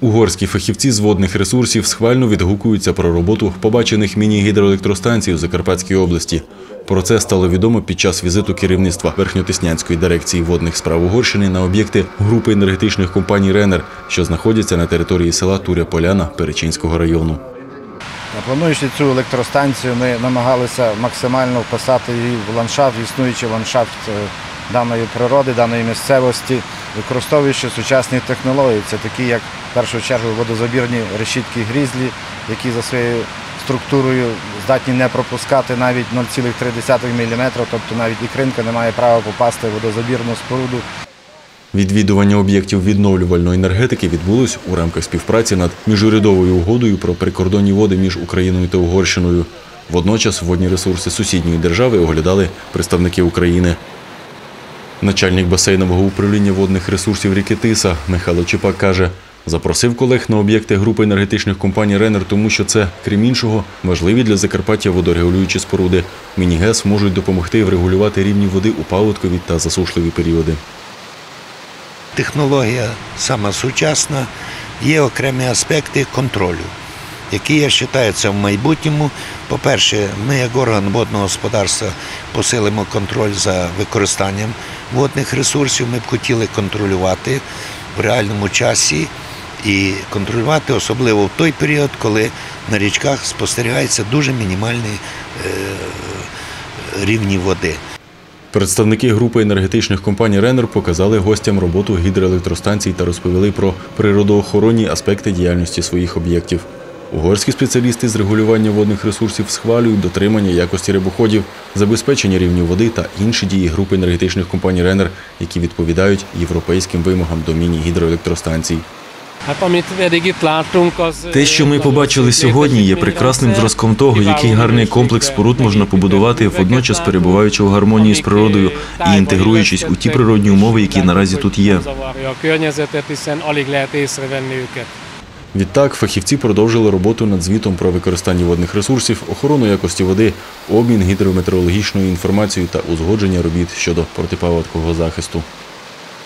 Угорські фахівці з водних ресурсів схвально відгукуються про роботу побачених міні-гідроелектростанцій у Закарпатській області. Про це стало відомо під час візиту керівництва Верхньотиснянської дирекції водних справ Угорщини на об'єкти групи енергетичних компаній Ренер, що знаходяться на території села Туря Поляна Перечинського району. Плануючи цю електростанцію, ми намагалися максимально вписати її в ландшафт, існуючий ландшафт е, даної природи, даної місцевості, використовуючи сучасні технології. Це такі, як в першу чергу водозабірні решітки грізлі, які за своєю структурою здатні не пропускати навіть 0,3 мм, тобто навіть ікринка не має права попасти в водозабірну споруду. Відвідування об'єктів відновлювальної енергетики відбулось у рамках співпраці над міжурядовою угодою про прикордонні води між Україною та Угорщиною. Водночас водні ресурси сусідньої держави оглядали представники України. Начальник басейнового управління водних ресурсів ріки Тиса Михайло Чепак каже, запросив колег на об'єкти групи енергетичних компаній Ренер, тому що це, крім іншого, важливі для Закарпаття водорегулюючі споруди. Міні-ГЕС можуть допомогти врегулювати рівні води у паводкові та засушливі періоди. технологія сама сучасна, є окремі аспекти контролю, які я вважаю, це в майбутньому. По-перше, ми, як орган водного господарства, посилимо контроль за використанням водних ресурсів. Ми б хотіли контролювати в реальному часі і контролювати особливо в той період, коли на річках спостерігається дуже мінімальний е, рівні води. Представники групи енергетичних компаній Ренер показали гостям роботу гідроелектростанцій та розповіли про природоохоронні аспекти діяльності своїх об'єктів. Угорські спеціалісти з регулювання водних ресурсів схвалюють дотримання якості рибоходів, забезпечення рівню води та інші дії групи енергетичних компаній Ренер, які відповідають європейським вимогам до міні-гідроелектростанцій. Те, що ми побачили сьогодні, є прекрасним зразком того, який гарний комплекс споруд можна побудувати, водночас перебуваючи у гармонії з природою і інтегруючись у ті природні умови, які наразі тут є. Відтак, фахівці продовжили роботу над звітом про використання водних ресурсів, охорону якості води, обмін гідрометеорологічною інформацією та узгодження робіт щодо протипаводкового захисту.